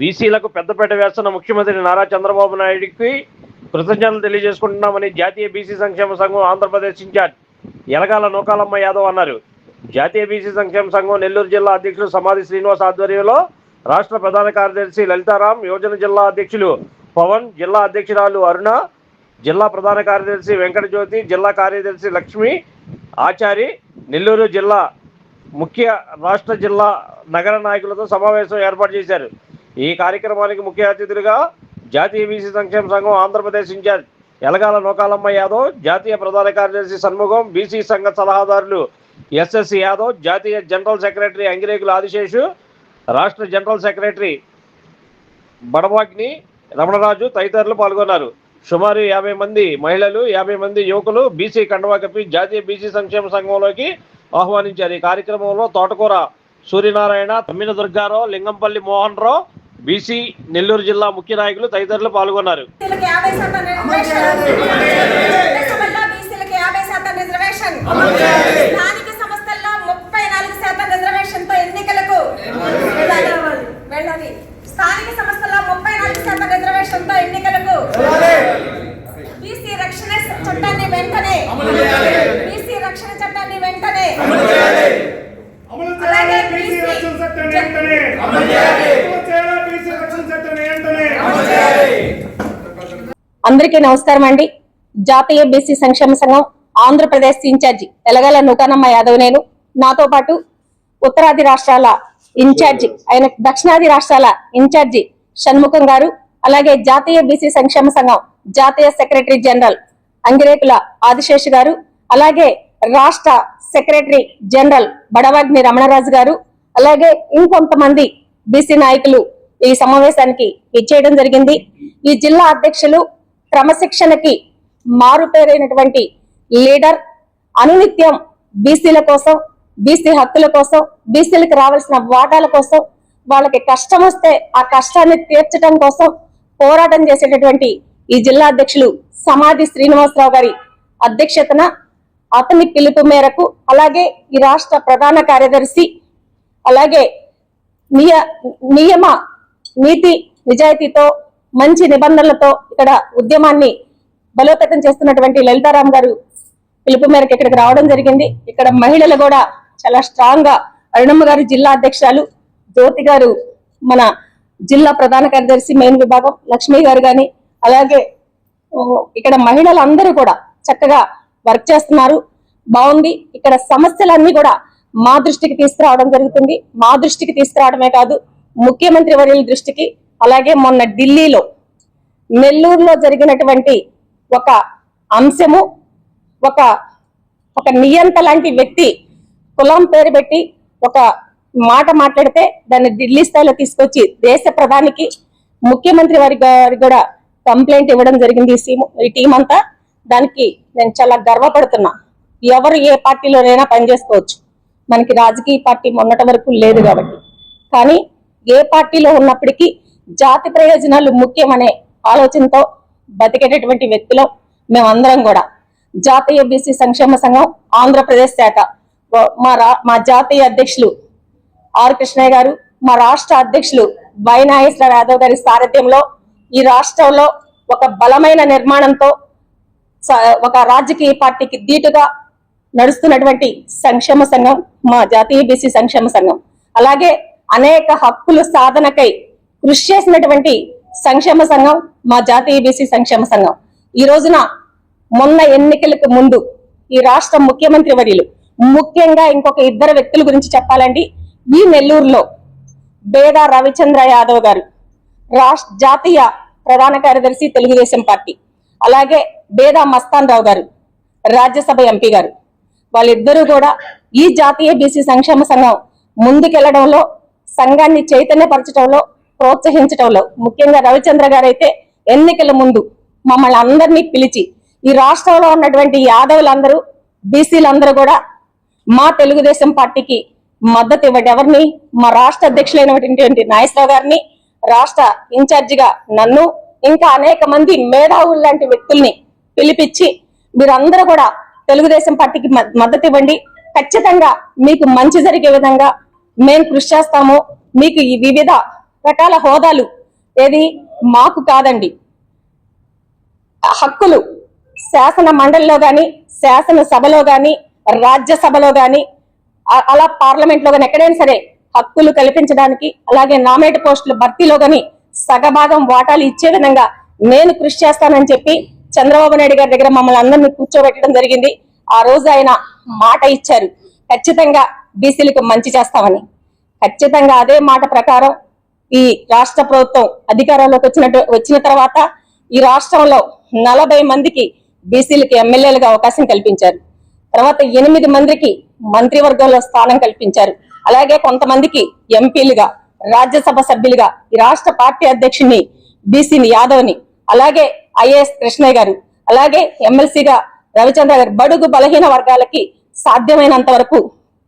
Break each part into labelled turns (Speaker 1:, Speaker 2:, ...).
Speaker 1: బీసీలకు పెద్దపేట వేస్తున్న ముఖ్యమంత్రి నారా చంద్రబాబు నాయుడికి కృతజ్ఞతలు తెలియజేసుకుంటున్నామని జాతీయ బీసీ సంక్షేమ సంఘం ఆంధ్రప్రదేశ్ ఇన్ఛార్జ్ ఎలగాల నూకాలమ్మ యాదవ్ అన్నారు. జాతీయ బీసీ సంక్షేమ సంఘం నెల్లూరు జిల్లా అధ్యక్షులు సమాధి శ్రీనివాస్ ఆధ్వర్యంలో రాష్ట్ర ప్రధాన కార్యదర్శి లలితారాం యువజన జిల్లా అధ్యక్షులు పవన్ జిల్లా అధ్యక్షురాలు అరుణ జిల్లా ప్రధాన కార్యదర్శి వెంకటజ్యోతి జిల్లా కార్యదర్శి లక్ష్మి ఆచారి నెల్లూరు జిల్లా ముఖ్య రాష్ట్ర జిల్లా నగర నాయకులతో సమావేశం ఏర్పాటు చేశారు. ఈ కార్యక్రమానికి ముఖ్య అతిథులుగా జాతీయ బీసీ సంక్షేమ సంఘం ఆంధ్రప్రదేశ్ ఇన్ఛార్జ్ ఎలగాల నోకాలమ్మ యాదవ్ జాతీయ ప్రధాన కార్యదర్శి షణ్ముఖం బీసీ సంఘ సలహాదారులు ఎస్ఎస్ యాదవ్ జాతీయ జనరల్ సెక్రటరీ అంగిరేకుల ఆదిశేషు రాష్ట్ర జనరల్ సెక్రటరీ బడవాగ్ని రమణరాజు తదితరులు పాల్గొన్నారు. సుమారు యాభై మంది మహిళలు యాభై మంది యువకులు బీసీ కండవా కప్పి జాతీయ బీసీ సంక్షేమ సంఘంలోకి ఆహ్వానించారు. ఈ కార్యక్రమంలో తోటకూర సూర్యనారాయణ తమ్మిన దుర్గారావు లింగంపల్లి మోహన్ రావు బీసీ నెల్లూరు జిల్లా ముఖ్య నాయకులు తదితరులు పాల్గొన్నారు.
Speaker 2: బీసీలకు యాభై శాతం రిజర్వేషన్ చట్టసభల్లో బీసీలకు యాభై శాతం రిజర్వేషన్ స్థానిక సంస్థల్లో ముప్పై నాలుగు శాతం రిజర్వేషన్తో ఎన్నికలకు వెళ్ళాలి. వెళ్ళాలి స్థానిక సంస్థల్లో ముప్పై నాలుగు శాతం రిజర్వేషన్తో ఎన్నికలకు బీసీ రక్షణ చట్టాన్ని వెంటనే బీసీ రక్షణ చట్టాన్ని వెంటనే
Speaker 3: అమలు
Speaker 2: అలాగే
Speaker 3: చేయాలి బీసీ
Speaker 2: బీసీ
Speaker 3: రక్షణ చట్టాన్ని వెంటనే అమలు చేయాలి బీసీ రక్షణ చట్టాన్ని వెంటనే
Speaker 4: అందరికీ నమస్కారం అండి. జాతీయ బీసీ సంక్షేమ సంఘం ఆంధ్రప్రదేశ్ ఇన్ఛార్జి ఎలగల నూకానమ్మ యాదవ్ నేను. నాతో పాటు ఉత్తరాది రాష్ట్రాల ఇన్ఛార్జి ఆయన దక్షిణాది రాష్ట్రాల ఇన్ఛార్జి షణ్ముఖం గారు అలాగే జాతీయ బీసీ సంక్షేమ సంఘం జాతీయ సెక్రటరీ జనరల్ అంగిరేకుల ఆదిశేష్ గారు అలాగే రాష్ట్ర సెక్రటరీ జనరల్ బడవాగ్ని రమణరాజు గారు అలాగే ఇంకొంతమంది బీసీ నాయకులు ఈ సమావేశానికి ఇచ్చేయడం జరిగింది. ఈ జిల్లా అధ్యక్షులు క్రమశిక్షణకి మారుపేరైనటువంటి లీడర్ అనునిత్యం బీసీల కోసం బీసీ హక్కుల కోసం బీసీలకు రావాల్సిన వాటాల కోసం వాళ్ళకి కష్టం వస్తే ఆ కష్టాన్ని తీర్చడం కోసం పోరాటం చేసేటటువంటి ఈ జిల్లా అధ్యక్షులు సమాధి శ్రీనివాసరావు గారి అధ్యక్షతన అతని పిలుపు మేరకు అలాగే ఈ రాష్ట్ర ప్రధాన కార్యదర్శి అలాగే నియ నియమ నీతి నిజాయితీతో మంచి నిబంధనలతో ఇక్కడ ఉద్యమాన్ని బలోపేతం చేస్తున్నటువంటి లలితారాం గారు పిలుపు మేరకు ఇక్కడికి రావడం జరిగింది. ఇక్కడ మహిళలు కూడా చాలా స్ట్రాంగ్గా అరుణమ్మ గారు జిల్లా అధ్యక్షురాలు జ్యోతి గారు మన జిల్లా ప్రధాన కార్యదర్శి మెయిన్ విభాగం లక్ష్మి గారు గాని అలాగే ఇక్కడ మహిళలందరూ కూడా చక్కగా వర్క్ చేస్తున్నారు. బాగుంది. ఇక్కడ సమస్యలన్నీ కూడా మా దృష్టికి తీసుకురావడం జరుగుతుంది. మా దృష్టికి తీసుకురావడమే కాదు ముఖ్యమంత్రి వర్యుల దృష్టికి అలాగే మొన్న ఢిల్లీలో నెల్లూరులో జరిగినటువంటి ఒక అంశము ఒక ఒక నియంత లాంటి వ్యక్తి కులం పేరు పెట్టి ఒక మాట మాట్లాడితే దాన్ని ఢిల్లీ స్థాయిలో తీసుకొచ్చి దేశ ప్రధానికి ముఖ్యమంత్రి వారి గారి కూడా కంప్లైంట్ ఇవ్వడం జరిగింది ఈ సీము- ఈ టీం అంతా. దానికి నేను చాలా గర్వపడుతున్నా. ఎవరు ఏ పార్టీలోనైనా పనిచేసుకోవచ్చు మనకి రాజకీయ పార్టీ మొన్నటి వరకు లేదు కాబట్టి. కానీ ఏ పార్టీలో ఉన్నప్పటికీ జాతి ప్రయోజనాలు ముఖ్యమనే ఆలోచనతో బతికేటటువంటి వ్యక్తులు మేమందరం కూడా జాతీయ బీసీ సంక్షేమ సంఘం ఆంధ్రప్రదేశ్ శాఖ. మా రా మా జాతీయ అధ్యక్షులు ఆర్ కృష్ణయ్య గారు మా రాష్ట్ర అధ్యక్షులు వై నాగేశ్వర యాదవ్ గారి సారథ్యంలో ఈ రాష్ట్రంలో ఒక బలమైన నిర్మాణంతో ఒక రాజకీయ పార్టీకి ధీటుగా నడుస్తున్నటువంటి సంక్షేమ సంఘం మా జాతీయ బీసీ సంక్షేమ సంఘం. అలాగే అనేక హక్కులు సాధనకై కృషి చేసినటువంటి సంక్షేమ సంఘం మా జాతీయ బీసీ సంక్షేమ సంఘం. ఈ రోజున మొన్న ఎన్నికలకు ముందు ఈ రాష్ట్ర ముఖ్యమంత్రి వర్యులు ముఖ్యంగా ఇంకొక ఇద్దరు వ్యక్తుల గురించి చెప్పాలండి. ఈ నెల్లూరులో బేద రవిచంద్ర యాదవ్ గారు రాష్ట్ర జాతీయ ప్రధాన కార్యదర్శి తెలుగుదేశం పార్టీ అలాగే బేద మస్తాన్ రావు గారు రాజ్యసభ ఎంపీ గారు. వాళ్ళిద్దరూ కూడా ఈ జాతీయ బీసీ సంక్షేమ సంఘం ముందుకెళ్ళడంలో సంఘాన్ని చైతన్యపరచడంలో ప్రోత్సహించడంలో ముఖ్యంగా రవిచంద్ర గారైతే ఎన్నికల ముందు మమ్మల్ని అందరినీ పిలిచి ఈ రాష్ట్రంలో ఉన్నటువంటి యాదవులందరూ బీసీలందరూ కూడా మా తెలుగుదేశం పార్టీకి మద్దతు ఇవ్వండి. ఎవరిని? మా రాష్ట్ర అధ్యక్షులైనటువంటి నాగేశ్వరరావు గారిని రాష్ట్ర ఇన్ఛార్జిగా నన్ను ఇంకా అనేక మంది మేధావులు లాంటి వ్యక్తుల్ని పిలిపించి మీరందరూ కూడా తెలుగుదేశం పార్టీకి మద్దతు ఇవ్వండి. ఖచ్చితంగా మీకు మంచి జరిగే విధంగా మేము కృషి చేస్తాము. మీకు ఈ వివిధ రకాల హోదాలు ఏది మాకు కాదండి. హక్కులు శాసన మండలిలో కానీ శాసన సభలో కానీ రాజ్యసభలో కానీ అలా పార్లమెంట్లో కానీ ఎక్కడైనా సరే హక్కులు కల్పించడానికి అలాగే నామినేట్ పోస్టుల భర్తీలో కానీ సగభాగం వాటాలు ఇచ్చే విధంగా నేను కృషి చేస్తానని చెప్పి చంద్రబాబు నాయుడు గారి దగ్గర మమ్మల్ని అందరినీ కూర్చోబెట్టడం జరిగింది. ఆ రోజు ఆయన మాట ఇచ్చారు. ఖచ్చితంగా బీసీలకు మంచి చేస్తామని. ఖచ్చితంగా అదే మాట ప్రకారం ఈ రాష్ట్ర ప్రభుత్వం అధికారంలోకి వచ్చినట్టు వచ్చిన తర్వాత ఈ రాష్ట్రంలో నలభై మందికి బీసీలకి ఎమ్మెల్యేలుగా అవకాశం కల్పించారు. తర్వాత ఎనిమిది మందికి మంత్రివర్గంలో స్థానం కల్పించారు. అలాగే కొంతమందికి ఎంపీలుగా రాజ్యసభ సభ్యులుగా ఈ రాష్ట్ర పార్టీ అధ్యక్షుని బీసీని యాదవ్ని అలాగే ఐఏఎస్ కృష్ణయ్య గారు అలాగే ఎమ్మెల్సీగా రవిచంద్ర గారు బడుగు బలహీన వర్గాలకి సాధ్యమైనంత వరకు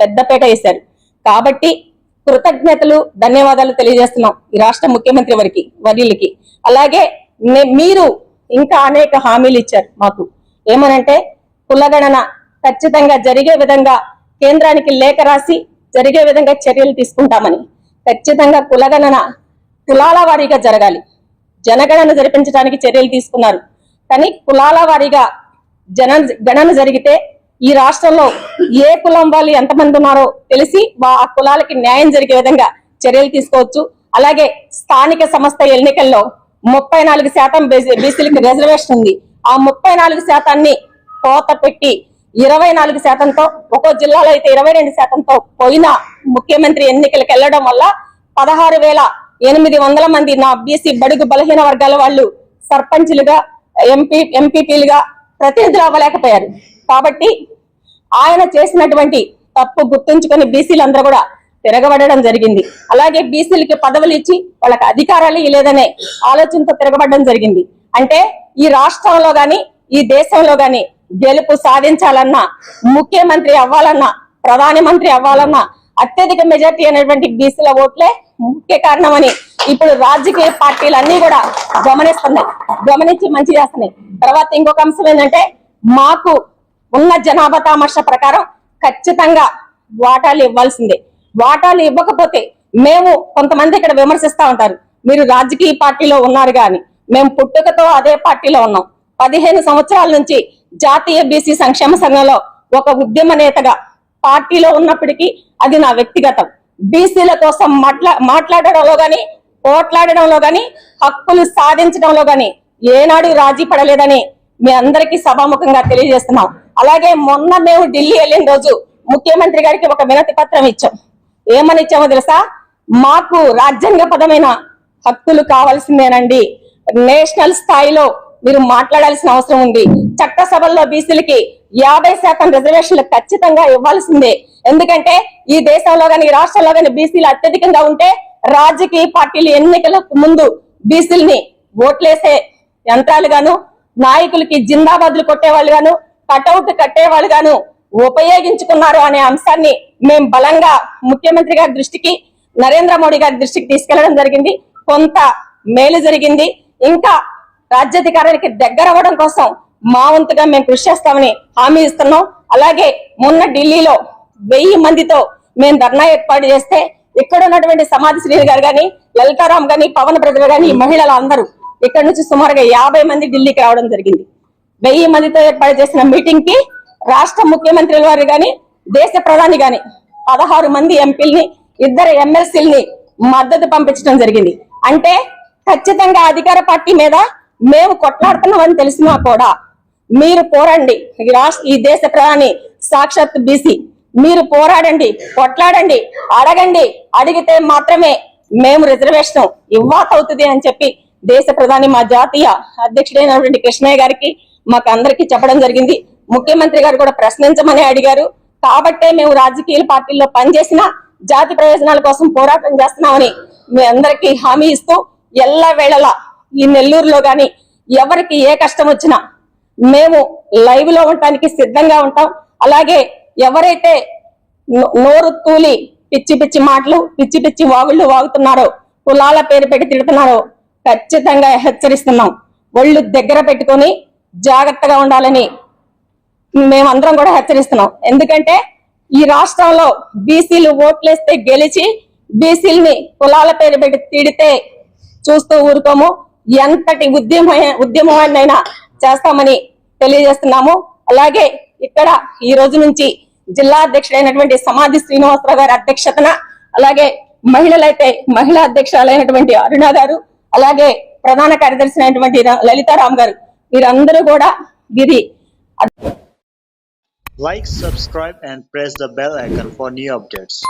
Speaker 4: పెద్దపేట వేశారు. కాబట్టి కృతజ్ఞతలు ధన్యవాదాలు తెలియజేస్తున్నాం ఈ రాష్ట్ర ముఖ్యమంత్రి వారికి వర్యులకి అలాగే మీరు ఇంకా అనేక హామీలు ఇచ్చారు మాకు. ఏమనంటే కులగణన ఖచ్చితంగా జరిగే విధంగా కేంద్రానికి లేఖ రాసి జరిగే విధంగా చర్యలు తీసుకుంటామని. ఖచ్చితంగా కులగణన కులాల వారీగా జరగాలి. జనగణన జరిపించడానికి చర్యలు తీసుకున్నారు. కానీ కులాల వారీగా జన గణన జరిగితే ఈ రాష్ట్రంలో ఏ కులం వాళ్ళు ఎంతమంది ఉన్నారో తెలిసి ఆ కులాలకి న్యాయం జరిగే విధంగా చర్యలు తీసుకోవచ్చు. అలాగే స్థానిక సంస్థ ఎన్నికల్లో ముప్పై నాలుగు శాతం బీసీలకు రిజర్వేషన్ ఉంది. ఆ ముప్పై నాలుగు శాతాన్ని కోత పెట్టి ఇరవై నాలుగు శాతంతో ఒక్కో జిల్లాలో అయితే ఇరవై రెండు శాతంతో పోయిన ముఖ్యమంత్రి ఎన్నికలకు వెళ్ళడం వల్ల పదహారు వేల ఎనిమిది వందల మంది నా బీసీ బడుగు బలహీన వర్గాల వాళ్ళు సర్పంచులుగా ఎంపీ ఎంపీపీలుగా ప్రతినిధులు అవ్వలేకపోయారు. కాబట్టి ఆయన చేసినటువంటి తప్పు గుర్తుంచుకొని బీసీలందరూ కూడా తిరగబడడం జరిగింది. అలాగే బీసీలకి పదవులు ఇచ్చి వాళ్ళకి అధికారాలు ఇవ్వలేదనే ఆలోచనతో తిరగబడడం జరిగింది. అంటే ఈ రాష్ట్రంలో గాని ఈ దేశంలో గాని గెలుపు సాధించాలన్నా ముఖ్యమంత్రి అవ్వాలన్నా ప్రధాని మంత్రి అవ్వాలన్నా అత్యధిక మెజార్టీ అనేటువంటి బీసీల ఓట్లే ముఖ్య కారణమని ఇప్పుడు రాజకీయ పార్టీలు అన్ని కూడా గమనిస్తున్నాయి. గమనించి మంచి చేస్తున్నాయి. తర్వాత ఇంకొక అంశం ఏంటంటే మాకు ఉన్న జనాభా తామర్ష ప్రకారం ఖచ్చితంగా వాటాలు ఇవ్వాల్సిందే. వాటాలు ఇవ్వకపోతే మేము కొంతమంది ఇక్కడ విమర్శిస్తూ ఉంటారు. మీరు రాజకీయ పార్టీలో ఉన్నారు కానీ మేము పుట్టుకతో అదే పార్టీలో ఉన్నాం. పదిహేను సంవత్సరాల నుంచి జాతీయ బీసీ సంక్షేమ సంఘంలో ఒక ఉద్యమ నేతగా పార్టీలో ఉన్నప్పటికీ అది నా వ్యక్తిగతం. బీసీల కోసం మాట్లా మాట్లాడడంలో కానీ పోట్లాడడంలో కానీ హక్కులు సాధించడంలో కానీ ఏనాడు రాజీ పడలేదని మీ అందరికీ సభాముఖంగా తెలియజేస్తున్నాం. అలాగే మొన్న మేము ఢిల్లీ వెళ్ళిన రోజు ముఖ్యమంత్రి గారికి ఒక వినతి పత్రం ఇచ్చాం. ఏమని ఇచ్చామో తెలుసా? మాకు రాజ్యాంగపదమైన హక్కులు కావాల్సిందేనండి. నేషనల్ స్థాయిలో మీరు మాట్లాడాల్సిన అవసరం ఉంది. చట్టసభల్లో బీసీలకి యాభై శాతం రిజర్వేషన్లు ఖచ్చితంగా ఇవ్వాల్సిందే. ఎందుకంటే ఈ దేశంలో గాని రాష్ట్రంలో గాని బీసీలు అత్యధికంగా ఉంటే రాజకీయ పార్టీలు ఎన్నికలకు ముందు బీసీలని ఓట్లేసే యంత్రాలు గాను నాయకులకి జిందాబాద్లు కొట్టేవాళ్ళు గాను కటౌట్ కట్టేవాళ్ళు గాను ఉపయోగించుకున్నారు అనే అంశాన్ని మేము బలంగా ముఖ్యమంత్రి గారి దృష్టికి నరేంద్ర మోడీ గారి దృష్టికి తీసుకెళ్ళడం జరిగింది. కొంత మేలు జరిగింది. ఇంకా రాజ్యాధికారానికి దగ్గర అవ్వడం కోసం మా వంతుగా మేము కృషి చేస్తామని హామీ ఇస్తున్నాం. అలాగే మొన్న ఢిల్లీలో వెయ్యి మందితో మేము ధర్నా ఏర్పాటు చేస్తే ఇక్కడ ఉన్నటువంటి సమాధి శ్రీ గారు గాని లలితారాం గాని పవన్ ప్రజలు గాని ఈ మహిళలు అందరూ ఇక్కడ నుంచి సుమారుగా యాభై మంది ఢిల్లీకి రావడం జరిగింది. వెయ్యి మందితో ఏర్పాటు చేసిన మీటింగ్కి రాష్ట్ర ముఖ్యమంత్రుల వారు గాని దేశ ప్రధాని గాని పదహారు మంది ఎంపీల్ని ఇద్దరు ఎమ్మెల్సీల్ని మద్దతు పంపించడం జరిగింది. అంటే ఖచ్చితంగా అధికార పార్టీ మీద మేము కొట్లాడుతున్నామని తెలిసినా కూడా మీరు పోరండి. ఈ ఈ దేశ ప్రధాని సాక్షాత్ బీసీ. మీరు పోరాడండి కొట్లాడండి అడగండి. అడిగితే మాత్రమే మేము రిజర్వేషన్ ఇవ్వాత అవుతుంది అని చెప్పి దేశ ప్రధాని మా జాతీయ అధ్యక్షుడైనటువంటి కృష్ణయ్య గారికి మాకు అందరికీ చెప్పడం జరిగింది. ముఖ్యమంత్రి గారు కూడా ప్రశ్నించమని అడిగారు. కాబట్టే మేము రాజకీయ పార్టీల్లో పనిచేసిన జాతి ప్రయోజనాల కోసం పోరాటం చేస్తున్నామని మీ అందరికీ హామీ ఇస్తూ ఎల్ల వేళలా ఈ నెల్లూరులో గాని ఎవరికి ఏ కష్టం వచ్చినా మేము లైవ్లో ఉండటానికి సిద్ధంగా ఉంటాం. అలాగే ఎవరైతే నోరు తూలి పిచ్చి పిచ్చి మాటలు పిచ్చి పిచ్చి వాగుళ్ళు వాగుతున్నారో కులాల పేరు పెట్టి తిడుతున్నారో ఖచ్చితంగా హెచ్చరిస్తున్నాం. ఒళ్ళు దగ్గర పెట్టుకొని జాగ్రత్తగా ఉండాలని మేమందరం కూడా హెచ్చరిస్తున్నాం. ఎందుకంటే ఈ రాష్ట్రంలో బీసీలు ఓట్లేస్తే గెలిచి బీసీలని కులాల పేరు పెట్టి తిడితే చూస్తూ ఊరుకోము. ఎంతటి ఉద్యమ ఉద్యమాన్నైనా చేస్తామని తెలియజేస్తున్నాము. అలాగే ఇక్కడ ఈ రోజు నుంచి జిల్లా అధ్యక్షుడైనటువంటి సమాధి శ్రీనివాసరావు గారి అధ్యక్షతన అలాగే మహిళలైతే మహిళా అధ్యక్షురాలైనటువంటి అరుణ గారు అలాగే ప్రధాన కార్యదర్శి అయినటువంటి లలితారాం గారు మీరందరూ కూడా ఇది
Speaker 5: like subscribe and press the bell icon for new updates